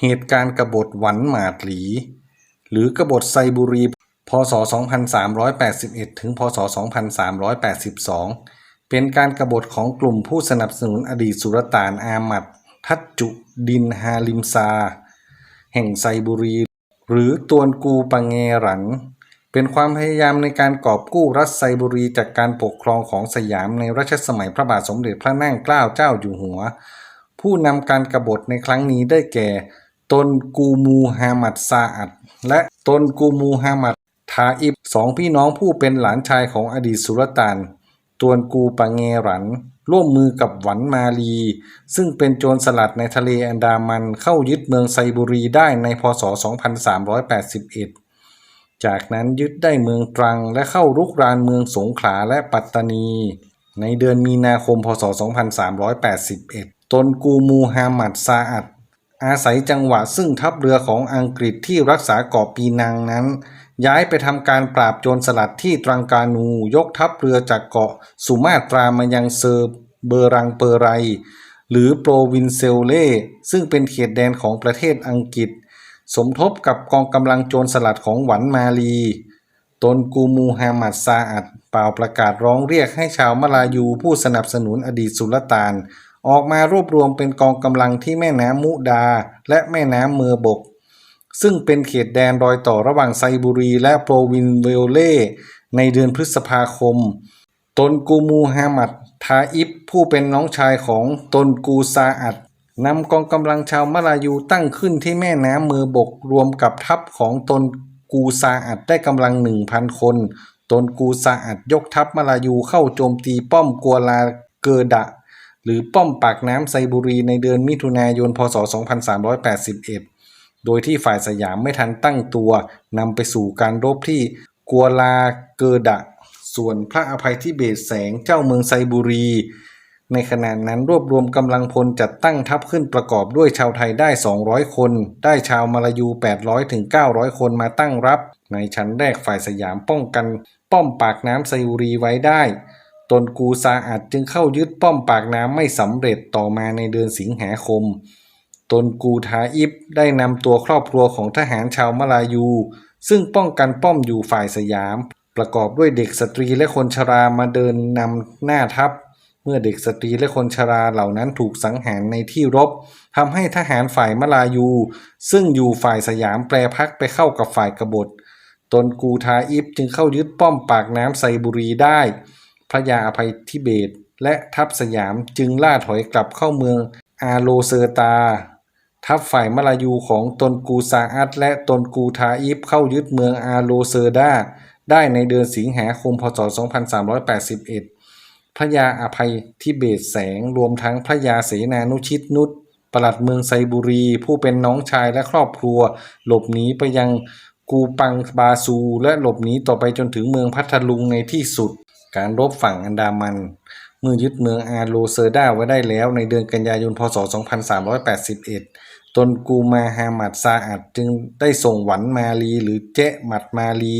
เหตุการณ์กบฏหวันหมาดหลี หรือกบฏไซบุรี พศ 2381 ถึง พศ 2382 เป็นการกบฏของกลุ่มผู้สนับสนุนอดีตสุลต่านอามัด ทัจจุดินฮาลิมซา แห่งไซบุรี หรือตวนกูปังเงหรัน เป็นความพยายามในการกอบกู้รัฐไซบุรีจากการปกครองของสยามในรัชสมัยพระบาทสมเด็จพระนั่งเกล้าเจ้าอยู่หัวผู้นำการกบฏในครั้งนี้ได้แก่ ตนกูมูฮามัดซาอัด และตนกูมูฮามัดทาอิบสองพี่น้องผู้เป็นหลานชายของอดีตสุลต่าน ตวนกูปังเงรัน ร่วมมือกับหวันมาลี ซึ่งเป็นโจรสลัดในทะเลอันดามันเข้ายึดเมืองไซบุรีได้ในพศ 2381 จากนั้นยึดได้เมืองตรังและเข้ารุกรานเมืองสงขลาและปัตตานี ในเดือนมีนาคม พศ 2381 ตนกูมูฮามัดซาอัด อาศัยจังหวะซึ่งทัพเรือของอังกฤษที่รักษาเกาะปีนังนั้น ย้ายไปทำการปราบโจรสลัดที่ตรังกานูยกทัพเรือจากเกาะสุมาตรามายังเซอร์เบอรังเปอไร หรือโปรวินเซลเล่ซึ่งเป็นเขตแดนของประเทศอังกฤษ สมทบกับกองกำลังโจรสลัดของหวันมาลี ตนกูมูฮามัดซาอัดเป่าประกาศร้องเรียกให้ชาวมาลายูผู้สนับสนุนอดีตสุลต่าน ออกมารวบรวมเป็นกองกำลังที่แม่น้ำมุดา และแม่น้ำเมอร์บก ซึ่งเป็นเขตแดนรอยต่อระหว่างไซบุรีและโปรวินเวลเล่ในเดือนพฤษภาคม ตนกูมูฮามัดทาอิบผู้เป็นน้องชายของตนกูซาอัดนำกองกำลังชาวมาลายูตั้งขึ้นที่แม่น้ำเมอร์บกรวมกับทัพของตนกูซาอัดได้กำลังหนึ่งพันคน ตนกูซาอัดยกทัพมาลายูเข้าโจมตีป้อมกัวลาเกอดะ หรือป้อมปากน้ำไซบุรีในเดือนมิถุนายน พศ 2381 โดยที่ฝ่ายสยามไม่ทันตั้งตัวนำไปสู่การรบที่กัวลาเกอดะ ส่วนพระอภัยทิเบศแสงเจ้าเมืองไซบุรี ในขณะนั้นรวบรวมกำลังพลจัดตั้งทัพขึ้นประกอบด้วยชาวไทยได้ 200 คน ได้ชาวมาลายู 800 ถึง 900 คนมาตั้งรับ ในชั้นแรกฝ่ายสยามป้องกัน ป้อมปากน้ำไซบุรีไว้ได้ ตนกูซาอัดจึงเข้ายึดป้อมปากน้ำไม่สำเร็จต่อมาในเดือนสิงหาคม ตนกูทาอิบได้นำตัวครอบครัวของทหารชาวมลายู ซึ่งป้องกันป้อมอยู่ฝ่ายสยาม ประกอบด้วยเด็กสตรีและคนชรามาเดินนำหน้าทัพ เมื่อเด็กสตรีและคนชราเหล่านั้นถูกสังหารในที่รบทำให้ทหารฝ่ายมลายู ซึ่งอยู่ฝ่ายสยามแปรพักไปเข้ากับฝ่ายกบฏ ตนกูทาอิบจึงเข้ายึดป้อมปากน้ำไซบุรีได้ พระยาอภัยทิเบต และทัพสยามจึงล่าถอยกลับเข้าเมืองอาโลเซอร์ตา ทัพฝ่ายมลายูของตนกูซาอัตและตนกูทาอิบเข้ายึดเมืองอาโลเซอร์ดาได้ในเดือนสิงหาคมพศ 2381 พระยาอภัยทิเบตแสงรวมทั้งพระยาเสนานุชิตนุชปลัดเมืองไซบุรี ผู้เป็นน้องชายและครอบครัว หลบหนีไปยังกูปังบาซู และหลบหนีต่อไปจนถึงเมืองพัทลุงในที่สุด การรบฝั่งอันดามัน เมื่อยึดเมืองอาโลเซอร์ดาไว้ได้แล้วในเดือนกันยายนพศ 2381 ตนกูมาฮามัดซาอัดจึงได้ส่งหวันมาลีหรือเจ๊หมัดมาลี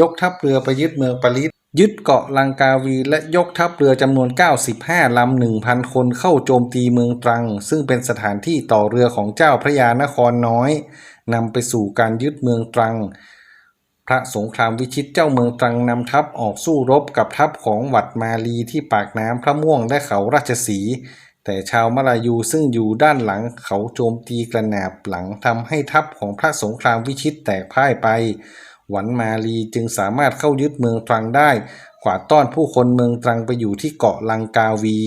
ยกทัพเรือไปยึดเมืองปาริสยึดเกาะลังกาวีและยกทัพเรือจำนวน 95 ลำ 1,000 คนเข้าโจมตีเมืองตรัง ซึ่งเป็นสถานที่ต่อเรือของเจ้าพระยานครน้อยนำไปสู่การยึดเมืองตรัง พระสงครามวิชิตเจ้าเมืองตรังนำทัพออกสู้รบกับทัพของหวัดมาลีที่ปากน้ำพระม่วงและเขาราชสี แต่ชาวมลายูซึ่งอยู่ด้านหลังเขาโจมตีกระหนาบหลังทำให้ทัพของพระสงครามวิชิตแตกพ่ายไป หวันมาลีจึงสามารถเข้ายึดเมืองตรังได้กวาดต้อนผู้คนเมืองตรังไปอยู่ที่เกาะลังกาวี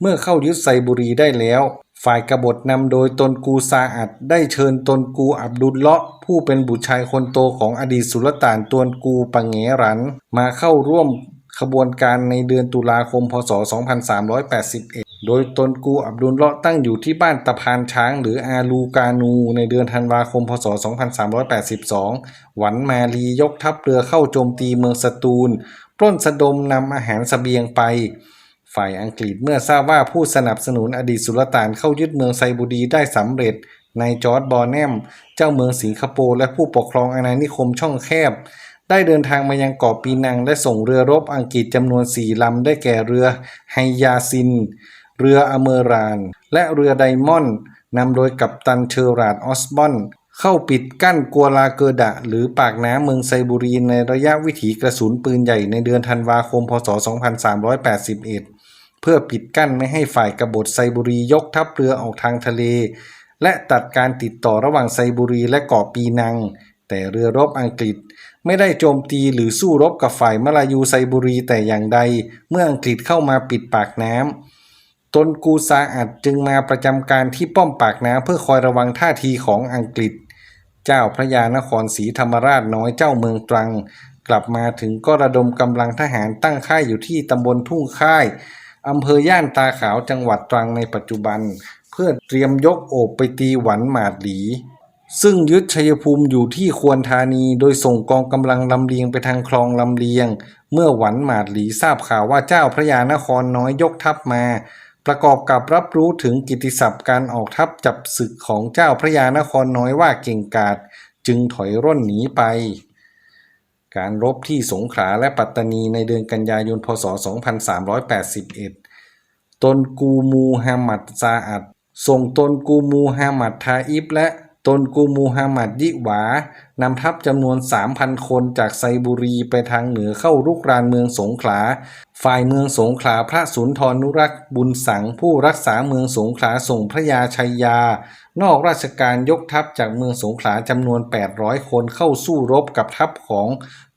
เมื่อเข้ายึดไซบุรีได้แล้ว ฝ่ายกบฏนำโดยตนกูซาอัดได้เชิญตนกูอับดุลเลาะห์ผู้เป็นบุตรชายคนโตของอดีตสุลต่านตวนกูปังเงรัน มาเข้าร่วมขบวนการในเดือนตุลาคม พศ 2381 โดยตนกูอับดุลเลาะห์ตั้งอยู่ที่บ้านตะพานช้างหรืออาลูกานูในเดือนธันวาคม พศ 2382 หวันมาลียกทัพเรือเข้าโจมตีเมืองสตูล ปล้นสะดมนำอาหารสเสบียงไป ฝ่ายอังกฤษเมื่อทราบว่าผู้สนับสนุนอดีตสุลต่านเข้ายึดเมืองไซบูดีได้สำเร็จในจอร์ดบอร์แนม เจ้าเมืองสิงคโปร์และผู้ปกครองอาณานิคมช่องแคบ ได้เดินทางมายังเกาะปีนังและส่งเรือรบอังกฤษจำนวนสี่ลำได้แก่เรือไฮยาซิน เรืออเมราน และเรือไดมอนด์นำโดยกัปตันเชอราร์ดออสบอนเข้าปิดกั้นกัวลาเกอร์ดะ หรือปากน้ำเมืองไซบูรีในระยะวิถีกระสุนปืนใหญ่ในเดือนธันวาคม พศ 2381 เพื่อปิดกั้นไม่ให้ฝ่ายกบฏไซบูรียกทัพเรือออกทางทะเล และตัดการติดต่อระหว่างไซบูรีและเกาะปีนัง แต่เรือรบอังกฤษไม่ได้โจมตีหรือสู้รบกับฝ่ายมลายูไซบูรีแต่อย่างใด เมื่ออังกฤษเข้ามาปิดปากน้ำตนกูซาอัดจึงมาประจำการที่ป้อมปากน้ำเพื่อคอยระวังท่าทีของอังกฤษ เจ้าพระยานครศรีธรรมราชน้อยเจ้าเมืองตรัง กลับมาถึงก็ระดมกำลังทหารตั้งค่ายอยู่ที่ตำบลทุ่งค่าย อำเภอย่านตาขาวจังหวัดตรังในปัจจุบัน เพื่อเตรียมยกโอบไปตีหวันหมาดหลี ซึ่งยึดชัยภูมิอยู่ที่ควรธานี โดยส่งกองกำลังลำเลียงไปทางคลองลำเลียง เมื่อหวันหมาดหลีทราบข่าวว่าเจ้าพระยานครน้อยยกทัพมา ประกอบกับรับรู้ถึงกิตติศัพท์การออกทัพจับศึกของเจ้าพระยานครน้อยว่าเก่งกาจจึงถอยร่นหนีไป การรบที่สงขลาและปัตตานีในเดือนกันยายน พศ 2381 ตนกูมูฮัมหมัดซาอัดส่งตนกูมูฮัมหมัดทาอิบและตนกูมูฮัมหมัดยิหวานำทัพจำนวน 3,000 คนจากไซบุรีไปทางเหนือเข้ารุกรานเมืองสงขลา ฝ่ายเมืองสงขลาพระสุนทรนุรักษ์บุญสังผู้รักษาเมืองสงขลาส่งพระยาชัยยา นอกราชการยกทัพจากเมืองสงขลาจำนวน 800 คนเข้าสู้รบกับทัพของ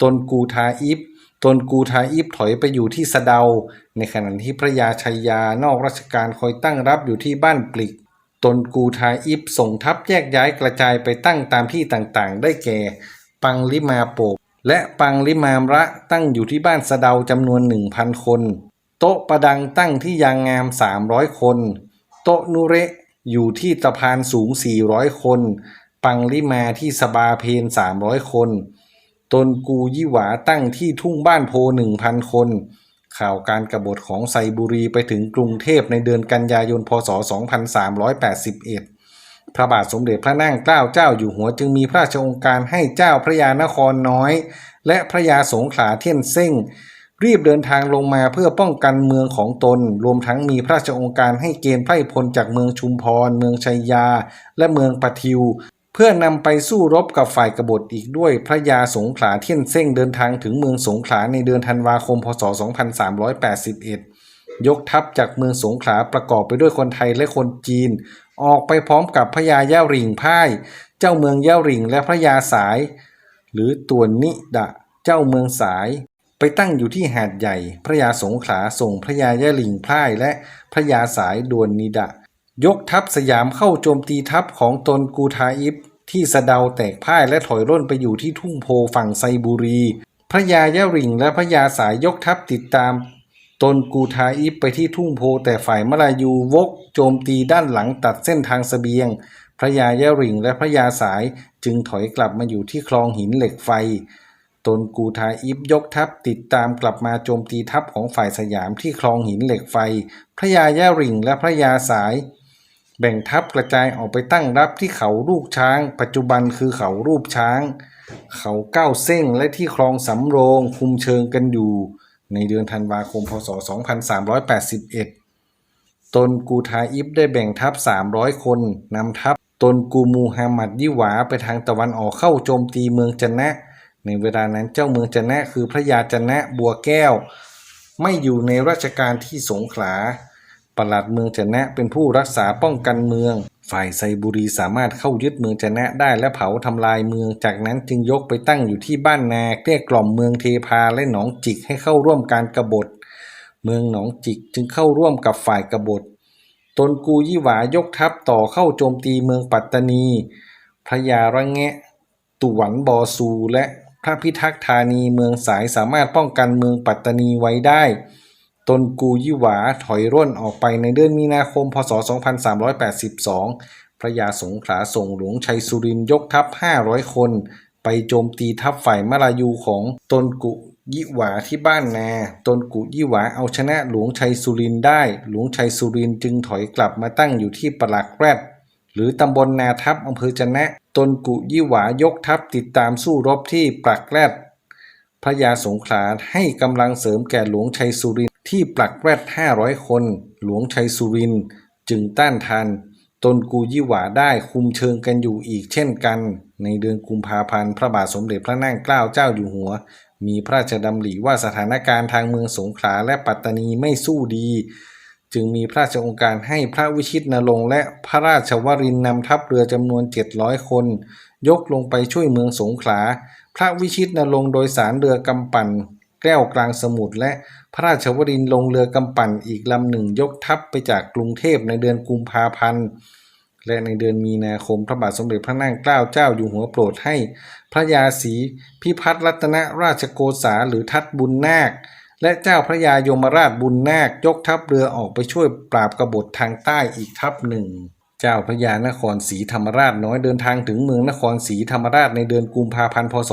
ตนกูทาอิบตนกูทาอิบถอยไปอยู่ที่สะเดา ในขณะที่พระยาชัยยานอกราชการคอยตั้งรับอยู่ที่บ้านปลิก ตนกูทาอิบส่งทัพแยกย้ายกระจายไปตั้งตามที่ต่างๆ ได้แก่ ปังลิมาโปกและปังลิมามระตั้งอยู่ที่บ้านสะเดาจำนวน 1,000 คน โต๊ะประดังตั้งที่ยางงาม 300 คน โต๊ะนุเระ อยู่ที่ตะพานสูง 400 คน ปังลิมาที่สบาเพน 300 คน ตนกูยี่หวาตั้งที่ทุ่งบ้านโพ 1,000 คน ข่าวการกบฏของไซบุรีไปถึงกรุงเทพในเดือนกันยายน พศ 2381 พระบาทสมเด็จพระนั่งเกล้าเจ้าอยู่หัวจึงมีพระราชองค์การให้เจ้าพระยานครน้อย และพระยาสงขลาเทียนเซ่ง รีบเดินทางลงมาเพื่อป้องกันเมืองของตน รวมทั้งมีพระราชองค์การให้เกณฑ์ไพร่พลจากเมืองชุมพร เมืองชัยยา และเมืองปะทิว เพื่อนำไปสู้รบกับฝ่ายกบฏอีกด้วยพระยาสงขลาเที่ยนเซ่งเดินทางถึงเมืองสงขลาในเดือนธันวาคม พศ 2381 ยกทัพจากเมืองสงขลาประกอบไปด้วยคนไทยและคนจีน ออกไปพร้อมกับพระยาย่าหริงพ่าย เจ้าเมืองย่าหริงและพระยาสาย หรือตัวนิดะ เจ้าเมืองสาย ไปตั้งอยู่ที่หาดใหญ่ พระยาสงขลาส่งพระยาย่ลิงพ่ายและพระยาสายดวนนิดะ ยกทัพสยามเข้าโจมตีทัพของตนกูทาอิบที่สะเดาแตกพ่ายและถอยร่นไปอยู่ที่ทุ่งโพฝั่งไซบุรี พระยาย่าหริงและพระยาสายยกทัพติดตาม ตนกูทาอิบไปที่ทุ่งโพแต่ฝ่ายมลายูวก โจมตีด้านหลังตัดเส้นทางเสบียง พระยาย่าหริงและพระยาสายจึงถอยกลับมาอยู่ที่คลองหินเหล็กไฟ ตนกูทาอิบยกทัพติดตามกลับมาโจมตีทัพของฝ่ายสยามที่คลองหินเหล็กไฟ พระยาแย่ริงและพระยาสาย แบ่งทัพกระจายออกไปตั้งรับที่เขาลูกช้าง ปัจจุบันคือเขารูปช้าง เขาเก้าเส้งและที่คลองสำโรงคุมเชิงกันอยู่ ในเดือนธันวาคมพศ 2381 ตนกูทาอิบได้แบ่งทัพ 300 คนนำทัพตนกูมูฮัมหมัดยิหวาไปทางตะวันออกเข้าโจมตีเมืองจันนะ ในเวลานั้นเจ้าเมืองจันนะคือพระยาจันนะบัวแก้ว ไม่อยู่ในราชการที่สงขลาปลัดเมืองจันนะเป็นผู้รักษาป้องกันเมือง ฝ่ายไซบุรีสามารถเข้ายึดเมืองจันนะได้และเผาทำลายเมือง จากนั้นจึงยกไปตั้งอยู่ที่บ้านนาเกลี้ยกล่อมเมืองเทพาและหนองจิกให้เข้าร่วมการกบฏ เมืองหนองจิกจึงเข้าร่วมกับฝ่ายกบฏ ตนกูยี่หวายกทัพต่อเข้าโจมตีเมืองปัตตานี พระยาระแงะตุวันบอซูและ พระพิทักษ์ธานีเมืองสายสามารถป้องกันเมืองปัตตานีไว้ได้ ตนกูยี่หวาถอยร่นออกไปในเดือนมีนาคม พศ 2382 พระยาสงขลาส่งหลวงชัยสุรินยกทัพ 500 คน ไปโจมตีทัพฝ่ายมาลายูของตนกุยิหวาที่บ้านนา ตนกุยิหวาเอาชนะหลวงชัยสุรินได้ หลวงชัยสุรินจึงถอยกลับมาตั้งอยู่ที่ปลักแรด หรือตำบลนาทัพอำเภอจะนะตนกุยี่หวายกทัพติดตามสู้รบที่ปลักแรดพระยาสงขลาให้กำลังเสริมแก่หลวงชัยสุรินที่ปลักแรด500 คน หลวงชัยสุรินจึงต้านทานตนกูยี่หวาได้คุมเชิงกันอยู่อีกเช่นกัน ในเดือนกุมภาพันธ์พระบาทสมเด็จพระนั่งเกล้าเจ้าอยู่หัว มีพระราชดำริว่าสถานการณ์ทางเมืองสงขลาและปัตตานีไม่สู้ดี จึงมีพระราชองค์การให้พระวิชิตนรงและพระราชวรินนำทัพเรือจำนวน 700 คน ยกลงไปช่วยเมืองสงขลา พระวิชิตนรงโดยสารเรือกำปั่น แก้วกลางสมุทรและพระราชวรินลงเรือกำปั่นอีกลำหนึ่งยกทัพไปจากกรุงเทพในเดือนกุมภาพันธ์และในเดือนมีนาคมพระบาทสมเด็จพระนั่งเกล้าเจ้าอยู่หัวโปรดให้ พระยาศรีพิพัฒรัตนราชโกษาหรือทัตบุญนาค และเจ้าพระยายมราชบุญนาคยกทัพเรือออกไปช่วยปราบกบฏทางใต้อีกทัพหนึ่ง เจ้าพระยานครศรีธรรมราชน้อยเดินทางถึงเมืองนครศรีธรรมราชในเดือนกุมภาพันธ์พศ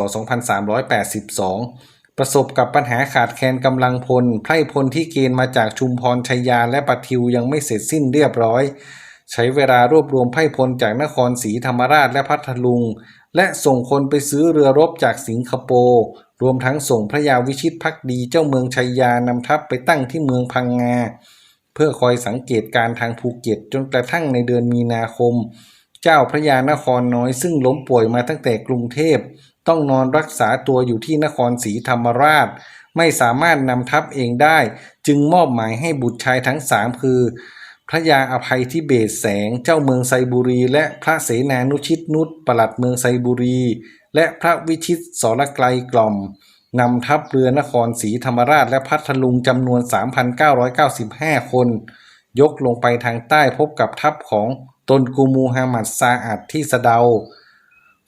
2382 ประสบกับปัญหาขาดแคลนกำลังพลไพร่พลที่เกณฑ์มาจากชุมพรชัยยาและปะทิวยังไม่เสร็จสิ้นเรียบร้อย ใช้เวลารวบรวมไพร่พลจากนครศรีธรรมราชและพัทลุง และส่งคนไปซื้อเรือรบจากสิงคโปร์ รวมทั้งส่งพระยาวิชิตพักดีเจ้าเมืองชัยยานำทัพไปตั้งที่เมืองพังงา เพื่อคอยสังเกตการทางภูเก็ตจนกระทั่งในเดือนมีนาคม เจ้าพระยานครน้อยซึ่งล้มป่วยมาตั้งแต่กรุงเทพ ต้องนอนรักษาตัวอยู่ที่นครศรีธรรมราช ไม่สามารถนำทัพเองได้ จึงมอบหมายให้บุตรชายทั้งสามคือ พระยาอภัยทิเบศแสงเจ้าเมืองไซบุรี และพระเสนานุชิตนุชปลัดเมืองไซบุรี และพระวิชิตสรไกลกล่อมนำทัพเรือนครศรีธรรมราชและพัทลุงจำนวน 3,995 คน ยกลงไปทางใต้พบกับทัพของตนกูมูฮัมหมัดซาอัดที่สะเดา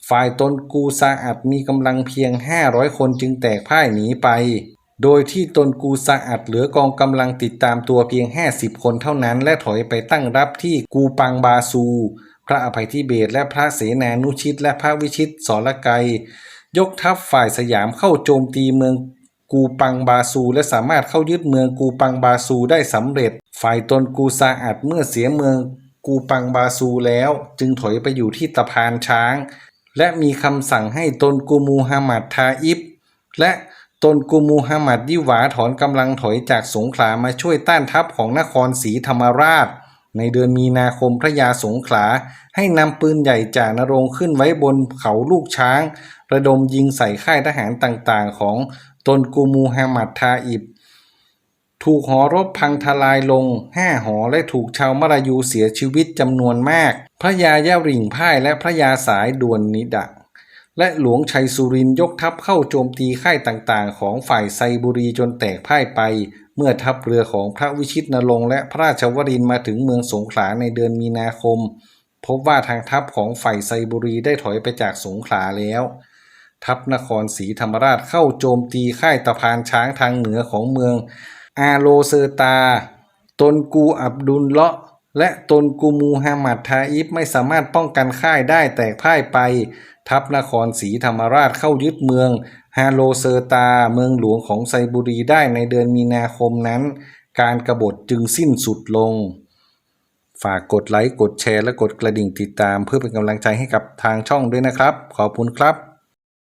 ฝ่ายตนกูซาอัดมีกำลังเพียง 500 คนจึงแตกพ่ายหนีไป โดยที่ตนกูซาอัดเหลือกองกำลังติดตามตัวเพียง 50 คนเท่านั้น และถอยไปตั้งรับที่กูปังบาซู พระอภัยทิเบศและพระเสนานุชิต และพระวิชิตสรไกรยกทัพฝ่ายสยามเข้าโจมตีเมืองกูปังบาซู และสามารถเข้ายึดเมืองกูปังบาซูได้สำเร็จ ฝ่ายตนกูซาอัดเมื่อเสียเมืองกูปังบาซูแล้ว จึงถอยไปอยู่ที่ตะพานช้าง และมีคำสั่งให้ตนกูมูฮัมหมัดทาอิบและตนกูมูฮัมหมัดยิหวาถอนกำลังถอยจากสงขลามาช่วยต้านทัพของนครศรีธรรมราช ในเดือนมีนาคมพระยาสงขลา ให้นำปืนใหญ่จ่านรงขึ้นไว้บนเขาลูกช้าง ระดมยิงใส่ค่ายทหารต่างๆ ของตนกูมูฮัมหมัดทาอิบ ถูกหอรบพังทลายลงห้าหอและถูกชาวมลายูเสียชีวิตจำนวนมาก พระยาย่าริ่งพ่ายและพระยาสายดวนนิดะและหลวงชัยสุรินยกทัพเข้าโจมตีค่ายต่างๆ ของฝ่ายไซบุรีจนแตกพ่ายไป เมื่อทัพเรือของพระวิชิตนรงและพระราชวรินมาถึงเมืองสงขลาในเดือนมีนาคม พบว่าทางทัพของฝ่ายไซบุรีได้ถอยไปจากสงขลาแล้ว ทัพนครศรีธรรมราชเข้าโจมตีค่ายตะพานช้างทางเหนือของเมือง อาโลเซตา ตนกูอับดุลเลาะ และตนกูมูฮัมหมัดทาอิฟไม่สามารถป้องกันค่ายได้แตกพ่ายไป ทัพนครศรีธรรมราชเข้ายึดเมือง ฮาโลเซอร์ตาเมืองหลวงของไซบุรีได้ในเดือนมีนาคมนั้น การกบฏจึงสิ้นสุดลง ฝากกดไลค์ กดแชร์ และกดกระดิ่งติดตามเพื่อเป็นกำลังใจให้กับทางช่องด้วยนะครับ ขอบคุณครับ